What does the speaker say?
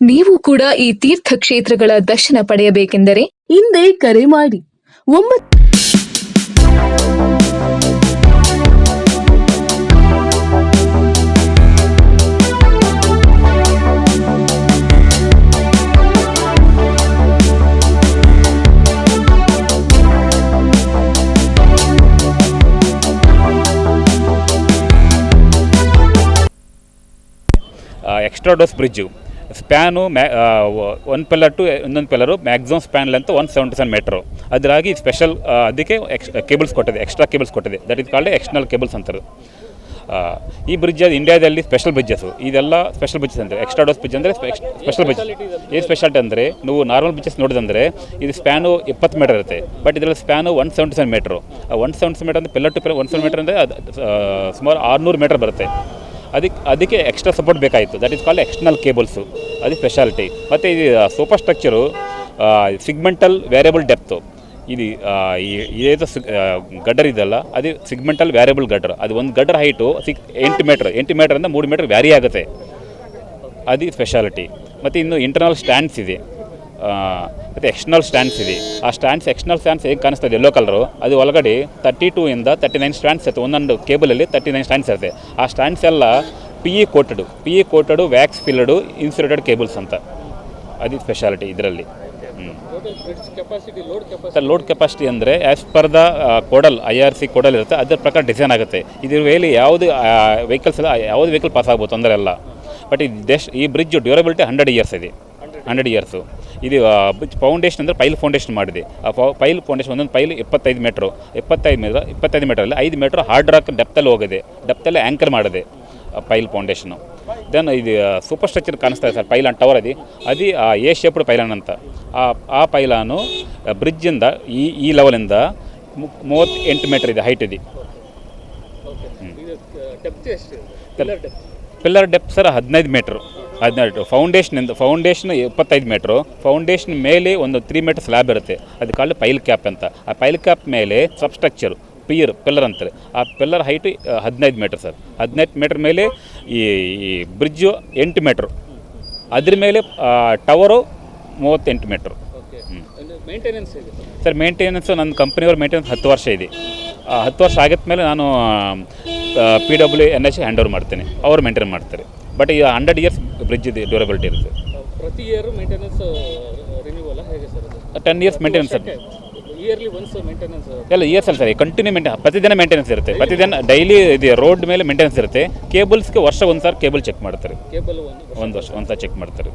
ನೀವು ಕೂಡ ಈ ತೀರ್ಥ ಕ್ಷೇತ್ರಗಳ ದರ್ಶನ ಪಡೆಯಬೇಕೆಂದರೆ ಹಿಂದೆ ಕರೆ ಮಾಡಿ. ಒಂಬತ್ತು ಎಕ್ಸ್ಟ್ರಾ ಡೋಸ್ ಬ್ರಿಡ್ಜು ಸ್ಪ್ಯಾನು ಮ್ಯಾ ಒಂದು ಪಿಲ್ಲರ್ ಟು ಇನ್ನೊಂದು pillar maximum span length one seventy seven metre. ಅದರಾಗಿ special ಅದಕ್ಕೆ ಎಕ್ಸ್, ಕೇಬಲ್ಸ್ ಕೊಟ್ಟಿದೆ, ಎಕ್ಸ್ಟ್ರಾ ಕೇಬಲ್ಸ್ ಕೊಟ್ಟಿದೆ. That is called external cables ಅಂತಾರೆ ಈ ಬ್ರಿಡ್ಜ್ ಇಂಡಿಯಾದಲ್ಲಿ ಸ್ಪೆಷಲ್ ಬ್ರಿಡ್ಜಸ್ಸು ಇದೆಲ್ಲ ಸ್ಪೆಷಲ್ ಬ್ರಿಡ್ಜಸ್ ಅಂದರೆ ಎಕ್ಸ್ಟ್ರಾ ಡೋಸ್ ಬ್ರಿಡ್ಜ್ ಅಂದರೆ ಸ್ಪೆಷಲ್ ಬ್ರಿಡ್ಜ್ ಏನು ಸ್ಪೆಷಾಲಿಟಿ ಅಂದರೆ, ನೀವು ನಾರ್ಮಲ್ ಬ್ರಿಡ್ಜಸ್ ನೋಡಿದಂದರೆ, ಇದು ಸ್ಪ್ಯಾನು ಇಪ್ಪತ್ತು ಮೀಟರ್ ಇರುತ್ತೆ. ಬಟ್ ಇದರಲ್ಲಿ span one seventy seven metre one seventy metre ಅಂದರೆ, pillar to pillar one seven metre ಅಂದರೆ ಅದು ಸುಮಾರು ಆರುನೂರು ಮೀಟರ್ ಬರುತ್ತೆ. ಅದಕ್ಕೆ ಅದಕ್ಕೆ ಎಕ್ಸ್ಟ್ರಾ ಸಪೋರ್ಟ್ ಬೇಕಾಯಿತು that is called external cables ಅದು ಸ್ಪೆಷಾಲಿಟಿ ಮತ್ತು ಇದು super structure segmental variable depth ಇದು ಸಿಗ್ ಗಡ್ಡರ್ ಇದೆಲ್ಲ ಅದು ಸಿಗ್ಮೆಂಟಲ್ ವ್ಯಾರಿಯಬಲ್ ಗಡ್ಡರ್. ಅದು ಒಂದು ಗಡ್ಡರ್ ಹೈಟು ಸಿಕ್ ಎಂಟು ಮೀಟ್ರ್ ಎಂಟು ಮೀಟ್ರಿಂದ ಮೂರು ಮೀಟ್ರ್ ವ್ಯಾರಿ ಆಗುತ್ತೆ. ಅದು ಸ್ಪೆಷಾಲಿಟಿ ಮತ್ತು ಇನ್ನು ಇಂಟರ್ನಲ್ ಸ್ಟ್ಯಾಂಡ್ಸ್ ಇದೆ. ಮತ್ತು ಎಕ್ಸ್ಟರ್ನಲ್ ಸ್ಟ್ಯಾಂಡ್ಸ್ ಇದೆ ಆ ಸ್ಟ್ಯಾಂಡ್ಸ್ ಎಕ್ಸ್ಟರ್ನಲ್ ಸ್ಟ್ಯಾಂಡ್ಸ್ ಹೇಗೆ ಕಾಣಿಸ್ತದೆ ಯೆಲ್ಲೋ ಕಲರು ಅದು ಒಳಗಡೆ ತರ್ಟಿ ಟೂ ಇಂದ ತರ್ಟಿ ನೈನ್ ಸ್ಟ್ಯಾಂಡ್ಸ್ ಇರುತ್ತೆ ಒಂದೊಂದು ಕೇಬಲಲ್ಲಿ ತರ್ಟಿ ನೈನ್ ಸ್ಟ್ಯಾಂಡ್ಸ್ ಇರುತ್ತೆ ಆ ಸ್ಟ್ಯಾಂಡ್ಸ್ ಎಲ್ಲ P E coated P E coated wax filled insulated cables ಅಂತ. ಅದು ಸ್ಪೆಷಾಲಿಟಿ ಇದರಲ್ಲಿ. ಸರ್ ಲೋಡ್ ಕೆಪಾಸಿಟಿ ಅಂದರೆ as per the codal I R C codal ಇರುತ್ತೆ. ಅದರ ಪ್ರಕಾರ ಡಿಸೈನ್ ಆಗುತ್ತೆ. ಇದ್ರ ವೇಲಿ ಯಾವುದು ವೆಹಿಕಲ್ಸ್ ಎಲ್ಲ, ಯಾವುದು ವೆಹಿಕಲ್ ಪಾಸ್ ಆಗ್ಬೋದು ತೊಂದರೆ ಇಲ್ಲ. ಬಟ್ ಈ ದೇಶ, ಈ ಬ್ರಿಡ್ಜ್ ಡ್ಯೂರಬಿಲಿಟಿ ಹಂಡ್ರೆಡ್ ಇಯರ್ಸ್ ಇದೆ. ಹಂಡ್ರೆಡ್ ಇಯರ್ಸು ಇದು ಫೌಂಡೇಶನ್ ಅಂದರೆ ಪೈಲ್ ಫೌಂಡೇಶನ್ ಮಾಡಿದೆ. ಆ ಫೌ ಪೈಲ್ ಫೌಂಡೇಶನ್ ಒಂದೊಂದು ಪೈಲ್ ಇಪ್ಪತ್ತೈದು ಮೀಟ್ರು ಇಪ್ಪತ್ತೈದು ಮೀಟ್ರ್ ಇಪ್ಪತ್ತೈದು ಮೀಟ್ರಲ್ಲಿ ಐದು ಮೀಟ್ರ್ ಹಾರ್ಡ್ ರಾಕ್ ಡೆಪ್ತಲ್ಲಿ ಹೋಗಿದೆ. ಡೆಪ್ತಲ್ಲಿ ಆ್ಯಂಕರ್ ಮಾಡಿದೆ ಆ ಪೈಲ್ ಫೌಂಡೇಶನು ದೆನ್ ಇದು ಸೂಪರ್ ಸ್ಟ್ರಕ್ಚರ್ ಕಾಣಿಸ್ತಾ ಇದೆ ಸರ್ ಪೈಲಾನ್ ಟವರ್ ಅದು ಆ ಎ ಶೇಪ್ಡ್ ಪೈಲಾನ್ ಅಂತ. ಆ ಆ ಪೈಲಾನು ಬ್ರಿಡ್ಜಿಂದ ಈ ಈ ಲೆವೆಲಿಂದ ಮೂವತ್ತೆಂಟು ಮೀಟರ್ ಇದೆ ಹೈಟ್ ಇದೆ. ಪಿಲ್ಲರ್ ಡೆಪ್ ಸರ್ ಹದಿನೈದು ಮೀಟ್ರು ಹದಿನೈದು ಫೌಂಡೇಶನಿಂದ ಫೌಂಡೇಶನ್ ಇಪ್ಪತ್ತೈದು ಮೀಟ್ರು ಫೌಂಡೇಶನ್ ಮೇಲೆ ಒಂದು ತ್ರೀ ಮೀಟರ್ ಸ್ಲ್ಯಾಬ್ ಇರುತ್ತೆ. ಅದು ಕಾಲ ಪೈಲ್ ಕ್ಯಾಪ್ ಅಂತ. ಆ ಪೈಲ್ ಕ್ಯಾಪ್ ಮೇಲೆ ಸಬ್ಸ್ಟ್ರಕ್ಚರು ಪಿಯರ್ ಪಿಲ್ಲರ್ ಅಂತಾರೆ ಆ ಪಿಲ್ಲರ್ ಹೈಟ್ ಹದಿನೈದು ಮೀಟರ್ ಸರ್. ಹದಿನೈದು ಮೀಟರ್ ಮೇಲೆ ಈ ಈ ಬ್ರಿಡ್ಜು ಎಂಟು ಮೀಟ್ರು ಅದ್ರ ಮೇಲೆ ಟವರು ಮೂವತ್ತೆಂಟು ಮೀಟ್ರು ಮೇಂಟೆನೆನ್ಸ್ ಇದೆ ಸರ್? ಮೇಂಟೆನೆನ್ಸ್ ನನ್ನ ಕಂಪ್ನಿಯವ್ರ ಮೇಂಟೆನೆನ್ಸ್ ಹತ್ತು ವರ್ಷ ಇದೆ. ಆ, ಹತ್ತು ವರ್ಷ ಆಗಿದ ಮೇಲೆ ನಾನು P W N H hand over ಮಾಡ್ತೇನೆ. ಅವ್ರು ಮೇಂಟೈನ್ ಮಾಡ್ತಾರೆ. ಬಟ್ ಈ ಹಂಡ್ರೆಡ್ ಇಯರ್ಸ್ ಬ್ರಿಡ್ಜ್ ಇದೆ ಡ್ಯೂರಬಿಲಿಟಿ ಇರುತ್ತೆ. ಪ್ರತಿ ಇಯರ್ ಮೇಂಟೆನೆನ್ಸ್ ರಿನ್ಯೂವಲ್ ಹೇಗೆ sir ten years maintenance sir yearly once maintenance ಎಲ್ಲ ಇಯರ್ಸ್ ಅಲ್ಲ ಸರ್ ಕಂಟಿನ್ಯೂ ಪ್ರತಿ ಪ್ರತಿದಿನ ಮೇಂಟೆನೆನ್ಸ್ ಇರುತ್ತೆ. ಪ್ರತಿದಿನ ಡೈಲಿ ಇದು ರೋಡ್ ಮೇಲೆ ಮೇಂಟೆನೆನ್ಸ್ ಇರುತ್ತೆ. ಕೇಬಲ್ಸ್ಗೆ ವರ್ಷ ಒಂದು ಸಾರಿ ಕೇಬಲ್ ಚೆಕ್ ಮಾಡ್ತಾರೆ. ಕೇಬಲ್ ಒಂದು ಒಂದು ವರ್ಷ ಒಂದು ಸಾರಿ ಚೆಕ್ ಮಾಡ್ತಾರೆ.